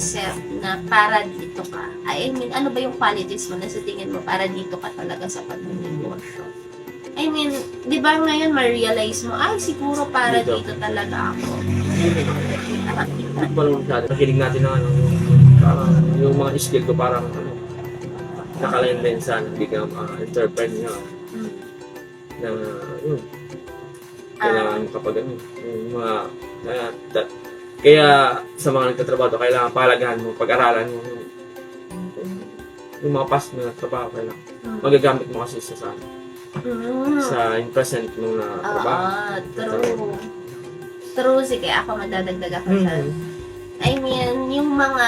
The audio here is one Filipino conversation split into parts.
isip na para dito ka? I mean, ano ba yung qualities mo na sa tingin mo para dito ka talaga sa pagnegosyo? I mean, di ba ngayon ma-realize mo, ay, siguro para Dito. dito talaga ako. Naman masyado. Nakilig natin ng ano, parang yung mga skill ko parang ano, nakalain din sa become uh, entrepreneur Mm. na yun. Kailangan kapag ano, yung mga kaya, ta- kaya sa mga nagtatrabaho, kailangan palagahan mo, pag-aralan mo yung, yung mga past mo na trabaho, kailangan Mm. magagamit mo kasi sa, sa, Mm. sa in present mo na trabaho. Oo, true. True, sige, ako magdadagdag ako dyan. Mm. I mean, yung mga,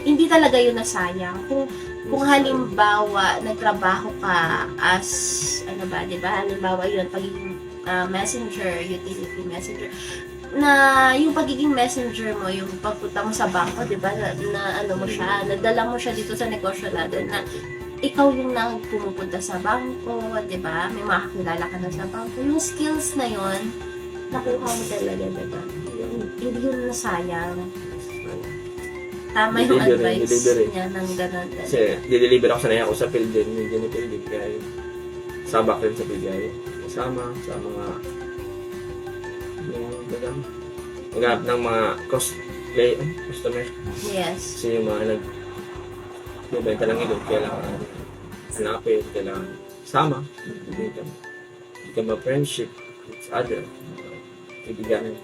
hindi talaga yun nasayang. Kung, kung halimbawa, nagtrabaho ka as, ano ba, di ba? Halimbawa yun, pagiging ah, messenger, utility messenger, na yung pagiging messenger mo, yung pagpunta mo sa bangko, di ba, na, na ano mo siya, nadala mo siya dito sa negosyo natin na ikaw yung nang pumupunta sa bangko, di ba? May makakilala ka na sa bangko. Yung skills na yun, nakuha mo talaga, di ba? Yung- Hindi yun nasayang. Tama yung Delivery, advice delivery. niya ng ganun. Kasi dideliver ako sanay ako sa field din, yung kaya yun. sabak rin sa field Kasama sa mga yung bagang maghanap ng mga cost play, eh, customer. Yes. Kasi yung mga nag bibenta lang ito, kailangan hanapin, kailangan sama. Hindi ka, hindi ka ma-friendship with other. Kaibigan,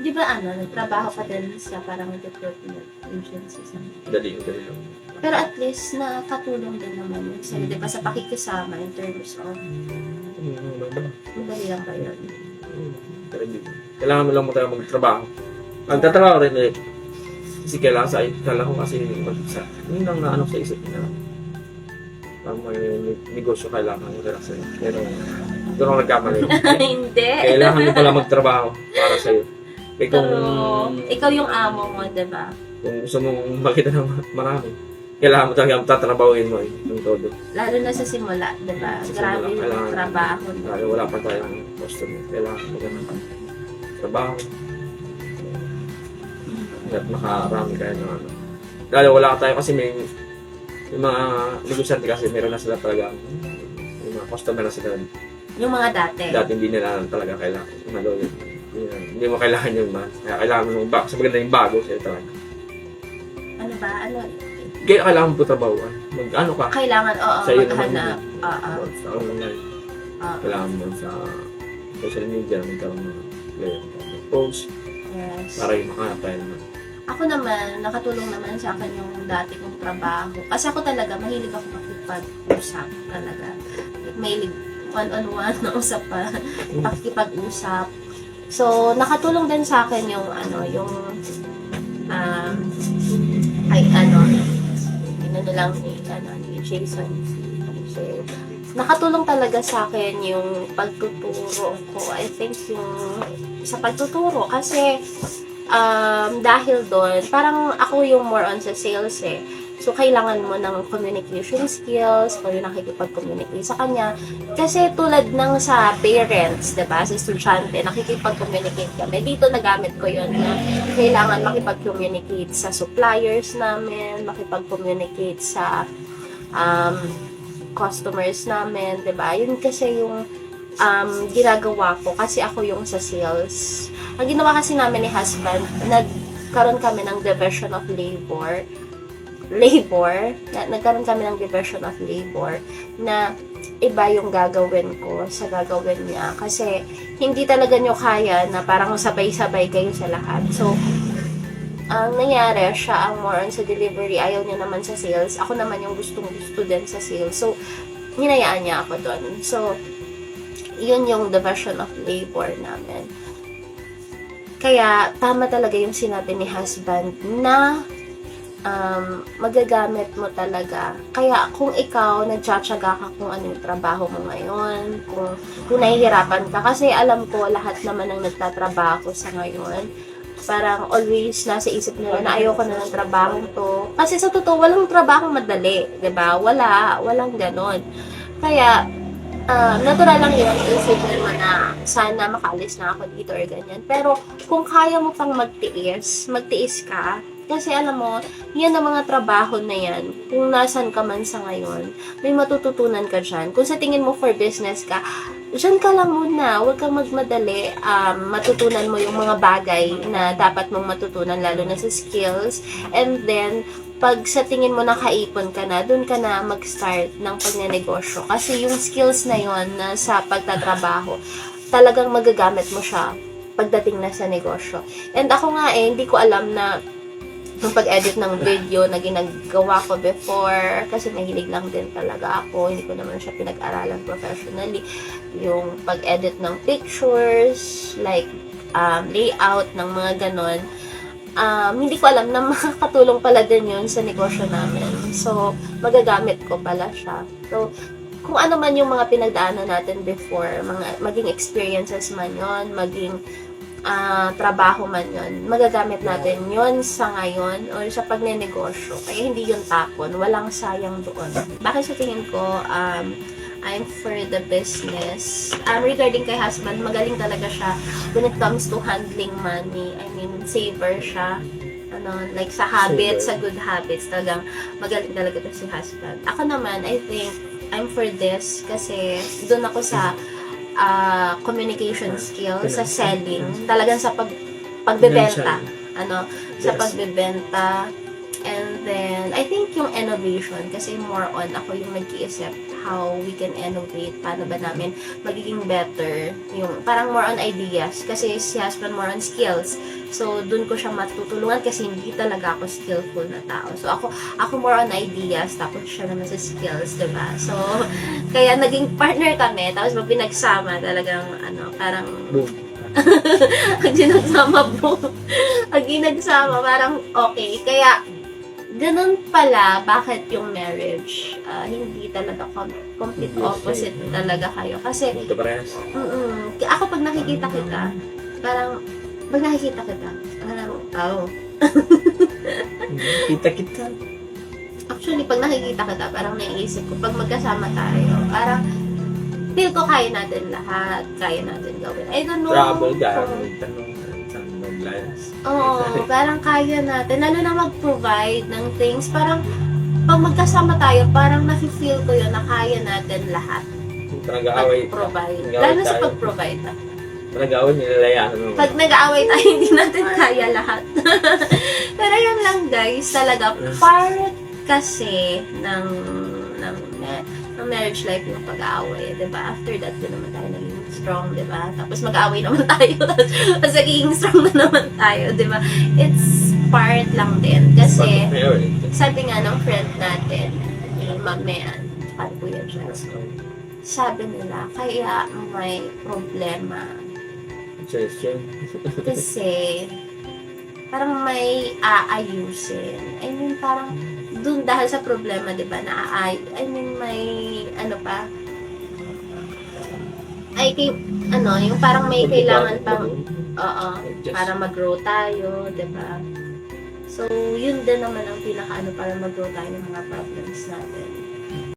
Di ba ano, nagtrabaho ka din sa parang recruitment agency sa dali, dali lang. Pero at least nakatulong din naman yun sa'yo, di ba, sa pakikisama in terms of? Madali lang yun? Kailangan mo lang mo tayo magtrabaho. Magtatrabaho rin eh. Kasi kailangan sa kailangan ko kasi mag sa yun lang na ano sa isip na ang may negosyo kailangan mo relax sa'yo. Pero doon ako nagkamali. Hindi. kailangan mo pala magtrabaho para sa'yo. Eh Pero, ikaw yung amo mo, di ba? kung gusto mong makita ng marami, kailangan mo talaga tatrabahuin mo eh, yung todo. Lalo na sa simula, di ba? Sa Grabe simula, yung kailangan- trabaho. no? Lalo wala pa tayong customer. Kailangan mo ganun. Trabaho. At makarami kayo ng ano. Lalo wala tayo kasi may yung mga negosyante kasi meron na sila talaga yung mga customer na sila Yung mga dati. dati hindi nila talaga kailangan malo yun. Hindi, hindi mo kailangan yung man. Kaya kailangan mo ng bago. Sa maganda yung bago sa'yo talaga. Ano ba? Ano? Kaya kailangan mo trabaho. Mag ano ka? Kailangan, oo, Sa'yo naman maghanap. Oo. Sa online. oo. Kailangan mo sa social media magkaroon ng player. Post. Yes. Para yung makahanap tayo naman. Ako naman, nakatulong naman sa akin yung dati kong trabaho. Kasi ako talaga, mahilig ako makipag-usap talaga. Mahilig one-on-one na usap pa, pakikipag-usap. So, nakatulong din sa akin yung, ano, yung, um, ay, ano, inano lang ni, ano, ni Jason. So, nakatulong talaga sa akin yung pagtuturo ko. I think yung sa pagtuturo kasi um, dahil doon, parang ako yung more on sa sales eh. So, kailangan mo ng communication skills, kung yung nakikipag-communicate sa kanya. Kasi tulad ng sa parents, 'di ba sa estudyante, nakikipag-communicate kami. Dito nagamit ko yun na kailangan makipag-communicate sa suppliers namin, makipag-communicate sa um, customers namin, 'di ba Yun kasi yung um, ginagawa ko kasi ako yung sa sales. Ang ginawa kasi namin ni husband, nagkaroon kami ng division of labor. Labor, na, nagkaroon kami ng division of labor na iba yung gagawin ko sa gagawin niya. Kasi hindi talaga nyo kaya na parang sabay-sabay kayo sa lahat. So, ang nangyari, siya ang more on sa delivery, ayaw niya naman sa sales. Ako naman yung gustong gusto din sa sales. So, hinayaan niya ako doon. So, yun yung division of labor namin. Kaya, tama talaga yung sinabi ni husband na um, magagamit mo talaga. Kaya, kung ikaw, nagtsatsaga ka kung ano yung trabaho mo ngayon, kung, kung nahihirapan ka, kasi alam ko, lahat naman ng nagtatrabaho sa ngayon, parang always nasa isip nila na ayoko na ng trabaho to. Kasi sa totoo, walang trabaho madali, ba? Wala, walang ganon. Kaya, ah, natural lang yun, isipin mo na sana makalis na ako dito or ganyan. Pero, kung kaya mo pang magtiis, magtiis ka, Kasi alam mo, yan ang mga trabaho na yan. Kung nasan ka man sa ngayon, may matututunan ka dyan. Kung sa tingin mo for business ka, dyan ka lang muna. Huwag kang magmadali. Um, matutunan mo yung mga bagay na dapat mong matutunan, lalo na sa skills. And then, pag sa tingin mo nakaipon ka na, dun ka na mag-start ng pagnenegosyo. Kasi yung skills na yon na sa pagtatrabaho, talagang magagamit mo siya pagdating na sa negosyo. And ako nga eh, hindi ko alam na yung pag-edit ng video na ginagawa ko before, kasi mahilig lang din talaga ako, hindi ko naman siya pinag-aralan professionally. Yung pag-edit ng pictures, like um, layout ng mga ganon, um, hindi ko alam na makakatulong pala din yun sa negosyo namin. So, magagamit ko pala siya. So, kung ano man yung mga pinagdaanan natin before, mga maging experiences man yon, maging ah, trabaho man yon, magagamit natin yon sa ngayon or sa pagnenegosyo. Kaya hindi yun tapon, walang sayang doon. Bakit sa tingin ko, um, I'm for the business. Um, regarding kay husband, magaling talaga siya when it comes to handling money. I mean, saver siya. Ano, like sa habits, sa Saver. good habits, talagang magaling talaga to si husband. Ako naman, I think, I'm for this kasi doon ako sa ah, communication skills, sa selling, talagang sa pag pagbebenta. Ano, sa pagbebenta. And then, I think yung innovation, kasi more on ako yung nag-iisip how we can innovate, paano ba namin magiging better, yung parang more on ideas, kasi si husband more on skills. So, dun ko siya matutulungan kasi hindi talaga ako skillful na tao. So, ako, ako more on ideas, tapos siya naman sa skills, ba So, kaya naging partner kami, tapos pag pinagsama, talagang, ano, parang, pag ginagsama po, pag parang okay. Kaya, ganun pala, bakit yung marriage, ah, hindi talaga com- complete opposite yes. talaga kayo. Kasi, Ito parehas. mm ako pag nakikita kita, parang, pag nakikita kita, ano, oh, Kita-kita. actually, pag nakikita kita, parang naiisip ko, pag magkasama tayo, parang, feel ko kaya natin lahat, kaya natin gawin. I don't know. Travel kung- Tanong mag-lines. Oo, parang kaya natin. Lalo na mag-provide ng things. Parang, pag magkasama tayo, parang nafe-feel ko yun na kaya natin lahat. Nag-aaway. Mag-provide. Nag-aaway Lalo sa tayo. pag-provide. na. Nag-aaway, nilalayahan mo. Pag nag-aaway tayo, hindi natin kaya lahat. Pero yun lang guys, talaga, part kasi ng, ng, ng marriage life yung pag-aaway, di ba? After that, doon naman tayo naging strong, di ba? Tapos mag-aaway naman tayo, tapos naging strong na naman tayo, di ba? It's part lang din. Kasi, sabi nga ng friend natin, Ma'am Mean, at Kuya Jess, sabi nila, kaya may problema kasi parang may aayusin. I mean, parang dun dahil sa problema, di ba, na aay, I mean, may ano pa, ay, kay, ano, yung parang may kailangan pang, oo, para mag-grow tayo, di ba? So, yun din naman ang pinaka ano para mag-grow tayo ng mga problems natin.